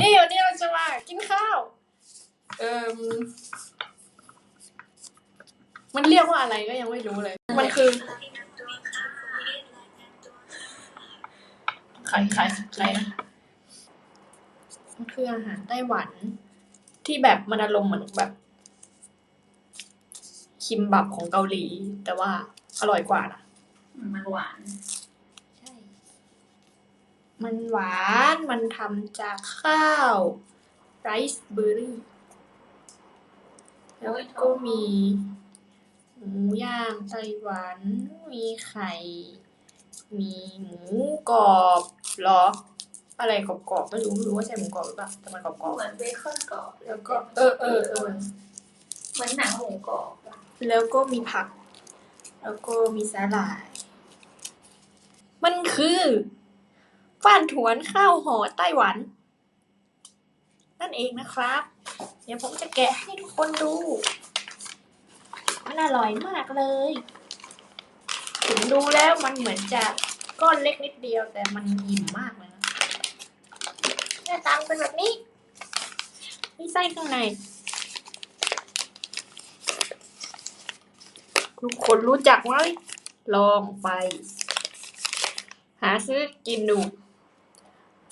นี่วันนี้เราจะมากินข้าว เอ่มมันเรียกว่าอะไรก็ยังไม่รู้เลย มันคือใครใครใครนะมันคืออาหารไต้หวันที่แบบมันอารมณ์เหมือนแบบ คิมบับของเกาหลี แต่ว่าอร่อยกว่านะมันหวาน มันหวาน มันทำจากข้าวไรซ์เบอร์รี่ แล้วก็มีหมูย่างไต้หวัน มีไข่ มีหมูกรอบเหรอ อะไรกรอบๆไม่รู้ไม่รู้ว่าใช่หมูกรอบหรือเปล่าแต่มันกรอบเหมือนเบคอนกรอบๆแล้วก็เออเออเออเหมือนหนังหมูกรอบแล้วก็มีผัก แล้วก็มีสาหร่าย มันคือ ฟ่านถวนข้าวห่อไต้หวัน นั่นเองนะครับ เดี๋ยวผมจะแกะให้ทุกคนดู มันอร่อยมากเลย ถึงดูแล้วมันเหมือนจะก้อนเล็กนิดเดียวแต่มันอิ่มมากเลยนะหน้าตามเป็นแบบนี้ มีไส้ข้างในทุกคนรู้จักไหมลองไป หาซื้อกินดู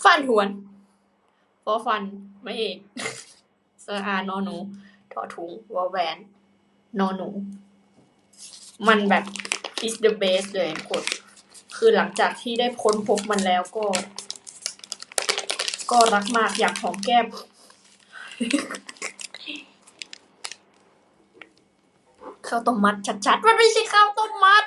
ฟันถวนฟอฟันไม่เอกสอานอหนูทอถุงวอแหวนนอหนู มันแบบ is the best เลยกคนคือหลังจากที่ได้ค้นพบมันแล้วก็ ก็รักมากอยากหอมแก้มข้าวต้มมัดชัดๆ มันไม่ใช่ข้าวต้มมัด